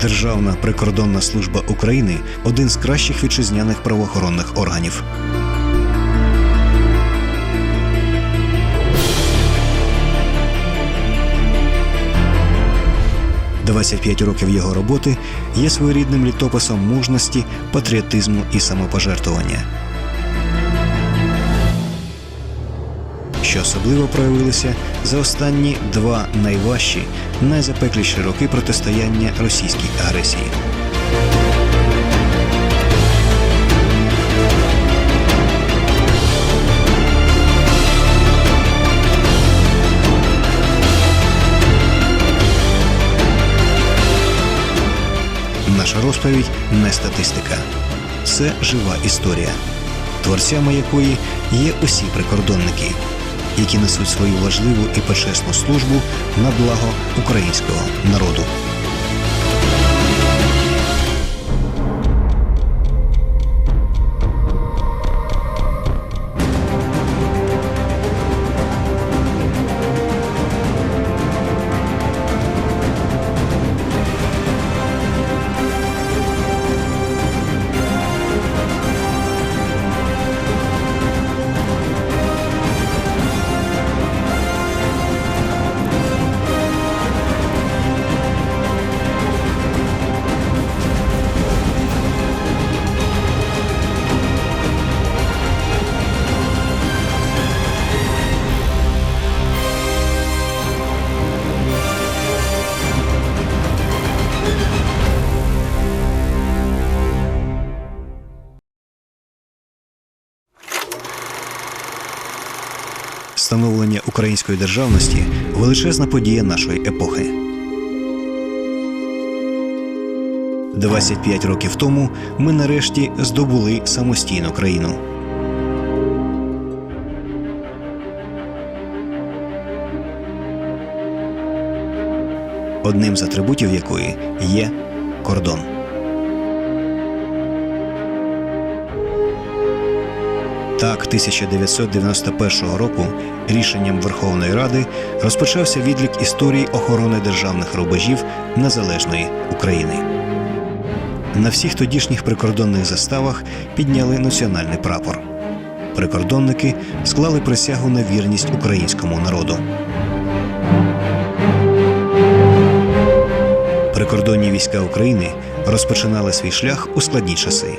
Державна прикордонна служба України один з кращих вітчизняних правоохоронних органів. «25 років його роботи є своєрідним літописом мужності, патріотизму і самопожертвування. Що особливо проявилися за останні два найважчі, найзапекліші роки протистояння російській агресії. Наша розповідь не статистика, це жива історія, творцями якої є усі прикордонники, які несуть свою важливу і почесну службу на благо українського народу. Становлення української державності величезна подія нашої епохи. 25 років тому ми нарешті здобули самостійну країну. Одним з атрибутів якої є кордон. Так, 1991 року рішенням Верховної Ради розпочався відлік історії охорони державних рубежів незалежної України. На всіх тодішніх прикордонних заставах підняли національний прапор. Прикордонники склали присягу на вірність українському народу. Прикордонні війська України розпочинали свій шлях у складні часи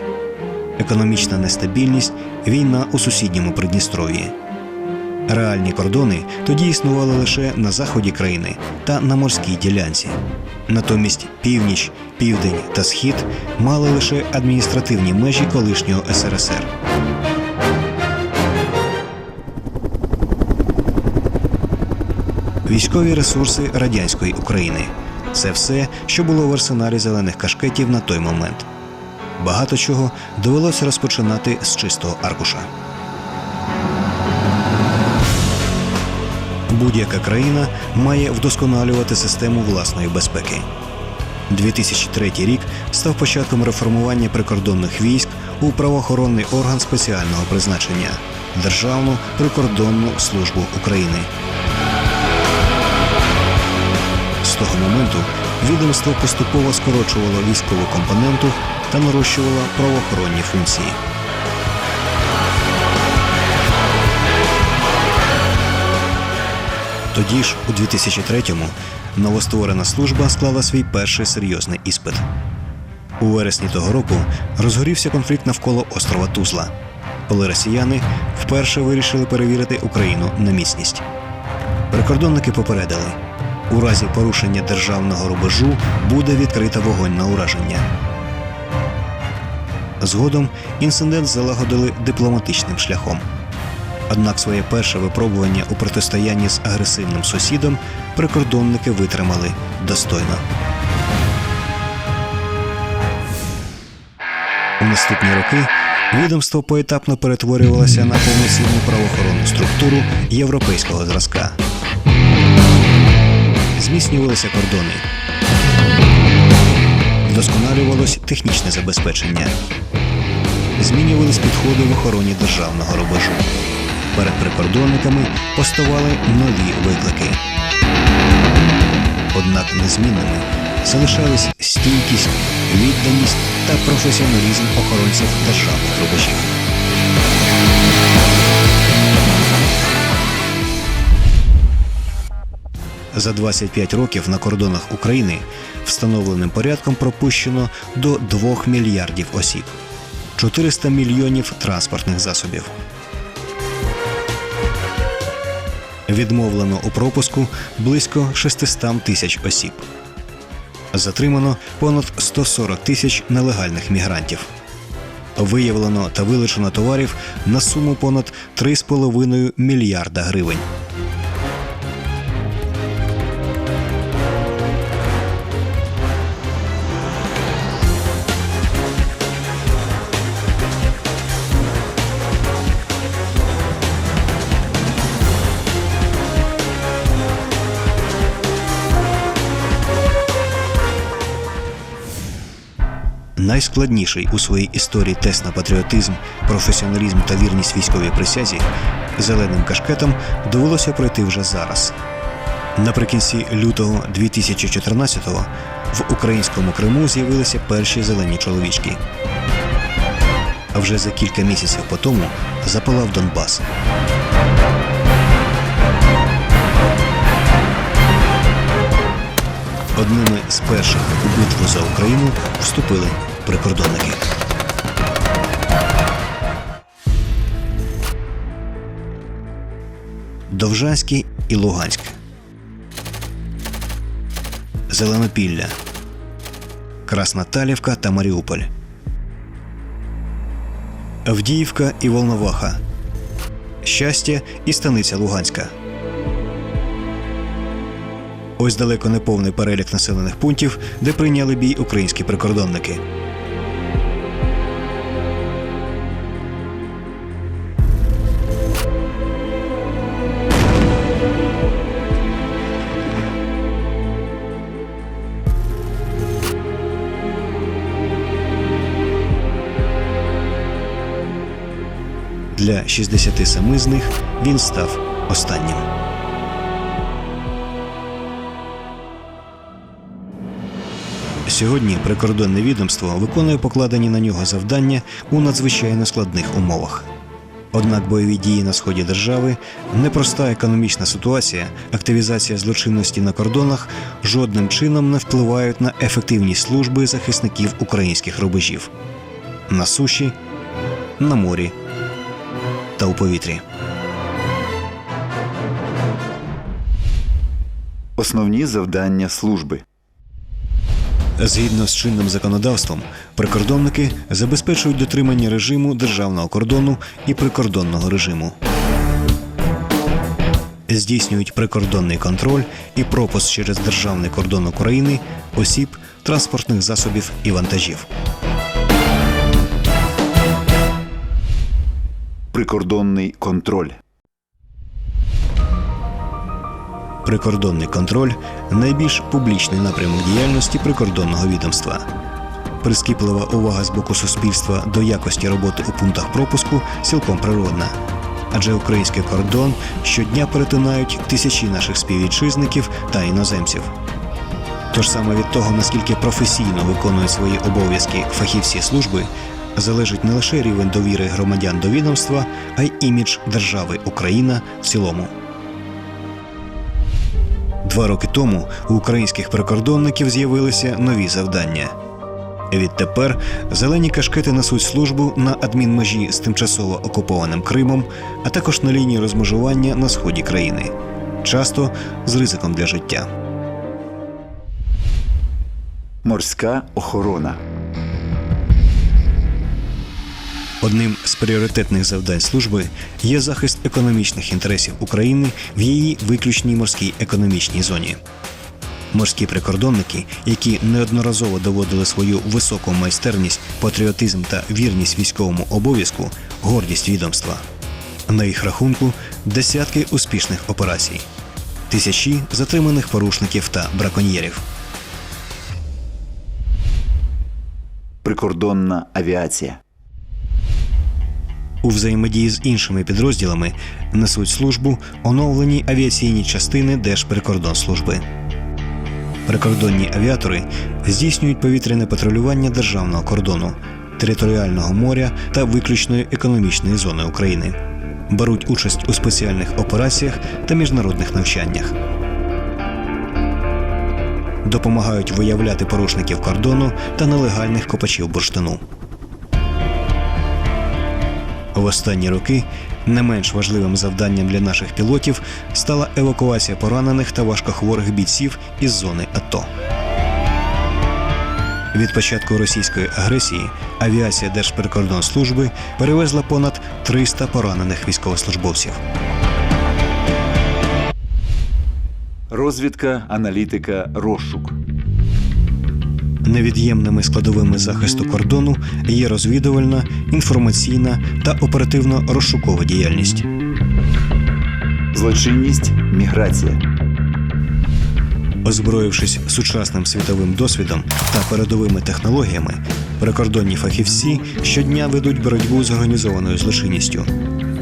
економічна нестабільність, війна у сусідньому Придністров'ї. Реальні кордони тоді існували лише на заході країни та на морській ділянці. Натомість північ, південь та схід мали лише адміністративні межі колишнього СРСР. Військові ресурси радянської України це все, що було в арсеналі зелених кашкетів на той момент багато чого довелося розпочинати з чистого аркуша. Будь-яка країна має вдосконалювати систему власної безпеки. 2003 рік став початком реформування прикордонних військ у правоохоронний орган спеціального призначення Державну прикордонну службу України. З того моменту відомство поступово скорочувало військову компоненту та нарощувала правоохоронні функції. Тоді ж, у 2003-му, новостворена служба склала свій перший серйозний іспит. У вересні того року розгорівся конфлікт навколо острова Тузла, коли росіяни вперше вирішили перевірити Україну на міцність. Прикордонники попередили, у разі порушення державного рубежу буде відкрита вогонь на ураження. Згодом інцидент залагодили дипломатичним шляхом. Однак своє перше випробування у протистоянні з агресивним сусідом прикордонники витримали достойно. У наступні роки відомство поетапно перетворювалося на повноцінну правоохоронну структуру європейського зразка. Зміцнювалися кордони, вдосконалювалось технічне забезпечення, змінювались підходи в охороні державного рубежу. Перед прикордонниками поставали нові виклики. Однак незмінними залишались стійкість, відданість та професіоналізм охоронців державних рубежів. За 25 років на кордонах України встановленим порядком пропущено до 2 мільярдів осіб, 400 мільйонів транспортних засобів. Відмовлено у пропуску близько 600 тисяч осіб. Затримано понад 140 тисяч нелегальних мігрантів. Виявлено та вилучено товарів на суму понад 3,5 мільярда гривень. Найскладніший у своїй історії тест на патріотизм, професіоналізм та вірність військовій присязі зеленим кашкетом довелося пройти вже зараз. Наприкінці лютого 2014-го в українському Криму з'явилися перші зелені чоловічки. А вже за кілька місяців по тому запалав Донбас. Одними з перших у битву за Україну вступили прикордонники. Довжанський і Луганськ. Зеленопілля. Красноталівка та Маріуполь. Авдіївка і Волноваха. Щастя і станиця Луганська. Ось далеко не повний перелік населених пунктів, де прийняли бій українські прикордонники. Для 67 з них він став останнім. Сьогодні прикордонне відомство виконує покладені на нього завдання у надзвичайно складних умовах. Однак бойові дії на сході держави, непроста економічна ситуація, активізація злочинності на кордонах жодним чином не впливають на ефективність служби захисників українських рубежів на суші, на морі та у повітрі. Основні завдання служби. Згідно з чинним законодавством, прикордонники забезпечують дотримання режиму державного кордону і прикордонного режиму. Здійснюють прикордонний контроль і пропуск через державний кордон України осіб, транспортних засобів і вантажів. Прикордонний контроль. Прикордонний контроль найбільш публічний напрямок діяльності прикордонного відомства. Прискіплива увага з боку суспільства до якості роботи у пунктах пропуску цілком природна. Адже український кордон щодня перетинають тисячі наших співвітчизників та іноземців. Тож саме від того, наскільки професійно виконують свої обов'язки фахівці служби, залежить не лише рівень довіри громадян до відомства, а й імідж держави Україна в цілому. Два роки тому у українських прикордонників з'явилися нові завдання. Відтепер зелені кашкети несуть службу на адмінмежі з тимчасово окупованим Кримом, а також на лінії розмежування на сході країни, часто з ризиком для життя. Морська охорона. Одним з пріоритетних завдань служби є захист економічних інтересів України в її виключній морській економічній зоні. Морські прикордонники, які неодноразово доводили свою високу майстерність, патріотизм та вірність військовому обов'язку, гордість відомства. На їх рахунку десятки успішних операцій, тисячі затриманих порушників та браконьєрів. Прикордонна авіація. У взаємодії з іншими підрозділами несуть службу оновлені авіаційні частини Держприкордонслужби. Прикордонні авіатори здійснюють повітряне патрулювання державного кордону, територіального моря та виключної економічної зони України. Беруть участь у спеціальних операціях та міжнародних навчаннях. Допомагають виявляти порушників кордону та нелегальних копачів бурштину. В останні роки не менш важливим завданням для наших пілотів стала евакуація поранених та важкохворих бійців із зони АТО. Від початку російської агресії авіація Держприкордонслужби перевезла понад 300 поранених військовослужбовців. Розвідка, аналітика, розшук. Невід'ємними складовими захисту кордону є розвідувальна, інформаційна та оперативно-розшукова діяльність. Злочинність, міграція. Озброївшись сучасним світовим досвідом та передовими технологіями, прикордонні фахівці щодня ведуть боротьбу з організованою злочинністю,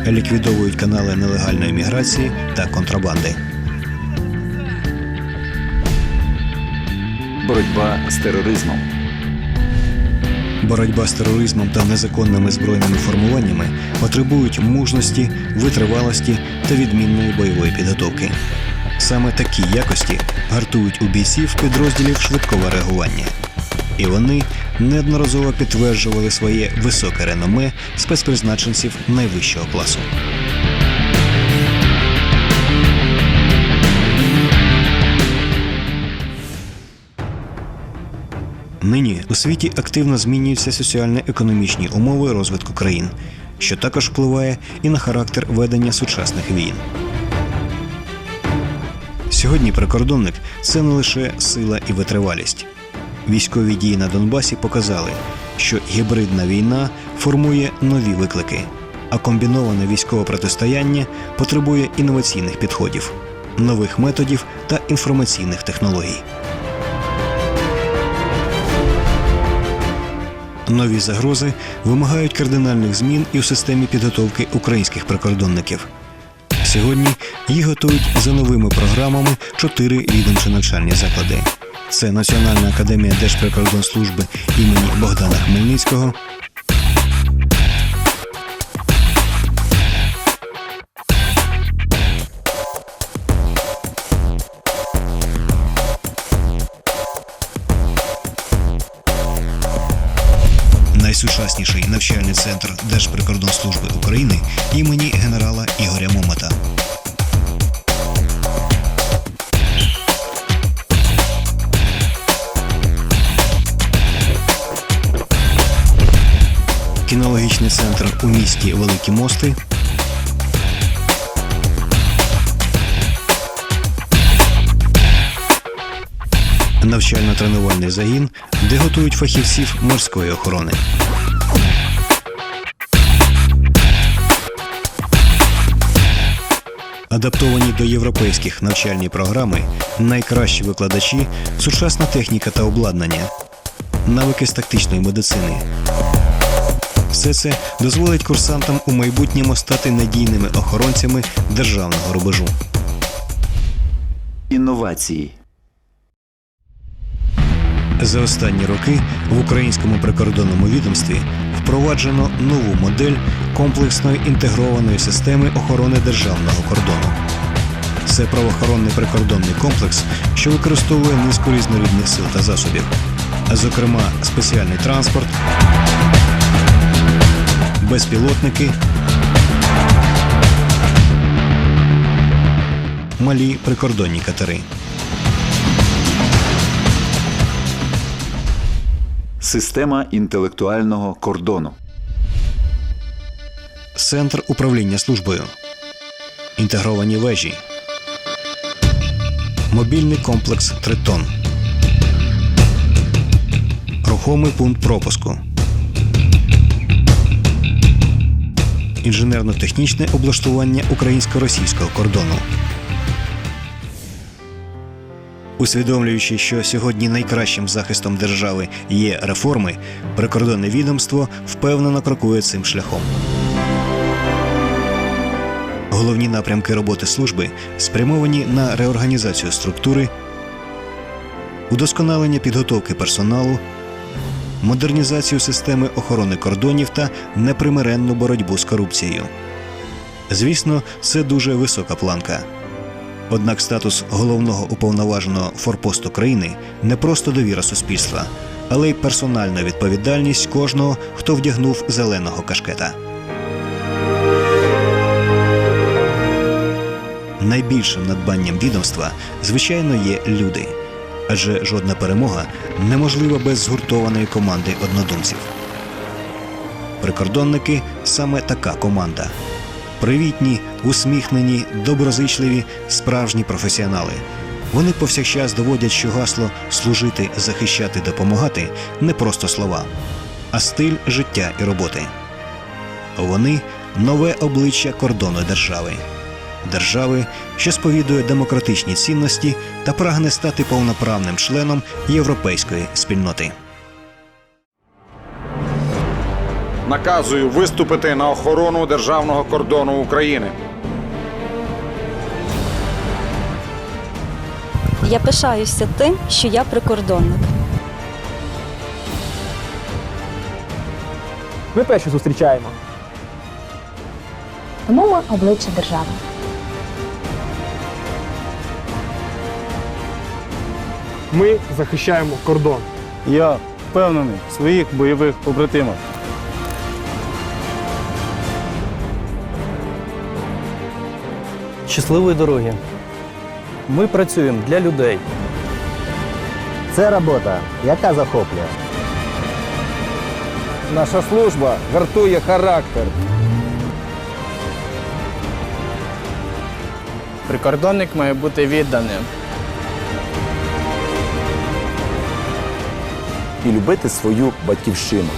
ліквідовують канали нелегальної міграції та контрабанди. Боротьба з тероризмом. Боротьба з тероризмом та незаконними збройними формуваннями потребують мужності, витривалості та відмінної бойової підготовки. Саме такі якості гартують у бійців підрозділів швидкого реагування. І вони неодноразово підтверджували своє високе реноме спецпризначенців найвищого класу. Нині у світі активно змінюються соціально-економічні умови розвитку країн, що також впливає і на характер ведення сучасних війн. Сьогодні прикордонник це не лише сила і витривалість. Військові дії на Донбасі показали, що гібридна війна формує нові виклики, а комбіноване військове протистояння потребує інноваційних підходів, нових методів та інформаційних технологій. Нові загрози вимагають кардинальних змін і в системі підготовки українських прикордонників. Сьогодні їх готують за новими програмами чотири відомчі навчальні заклади. Це Національна академія Держприкордонслужби імені Богдана Хмельницького, найсучасніший навчальний центр Держприкордонслужби України імені генерала Ігоря Момота. Кінологічний центр у місті Великі Мости. Навчально-тренувальний загін, де готують фахівців морської охорони. Адаптовані до європейських навчальні програми, найкращі викладачі, сучасна техніка та обладнання, навики з тактичної медицини. Все це дозволить курсантам у майбутньому стати надійними охоронцями державного рубежу. Інновації. За останні роки в українському прикордонному відомстві впроваджено нову модель комплексної інтегрованої системи охорони державного кордону. Це правоохоронний прикордонний комплекс, що використовує низку різнорідних сил та засобів, зокрема спеціальний транспорт, безпілотники, малі прикордонні катери. Система інтелектуального кордону. Центр управління службою, інтегровані вежі, мобільний комплекс Тритон, рухомий пункт пропуску, інженерно-технічне облаштування українсько-російського кордону. Усвідомлюючи, що сьогодні найкращим захистом держави є реформи, прикордонне відомство впевнено крокує цим шляхом. Головні напрямки роботи служби спрямовані на реорганізацію структури, удосконалення підготовки персоналу, модернізацію системи охорони кордонів та непримиренну боротьбу з корупцією. Звісно, це дуже висока планка. Однак статус головного уповноваженого форпосту країни не просто довіра суспільства, але й персональна відповідальність кожного, хто вдягнув зеленого кашкета. Найбільшим надбанням відомства, звичайно, є люди, адже жодна перемога неможлива без згуртованої команди однодумців. Прикордонники саме така команда. Привітні, усміхнені, доброзичливі, справжні професіонали. Вони повсякчас доводять, що гасло служити, захищати, допомагати не просто слова, а стиль життя і роботи. Вони нове обличчя кордону держави. Держави, що сповідує демократичні цінності та прагне стати повноправним членом європейської спільноти. Наказую виступити на охорону державного кордону України. Я пишаюся тим, що я прикордонник. Ми перші зустрічаємо. Тому ми обличчя держави. Ми захищаємо кордон. Я впевнений в своїх бойових побратимах. Щасливої дороги. Ми працюємо для людей. Це робота, яка захоплює. Наша служба гартує характер. Прикордонник має бути відданим. І любити свою батьківщину.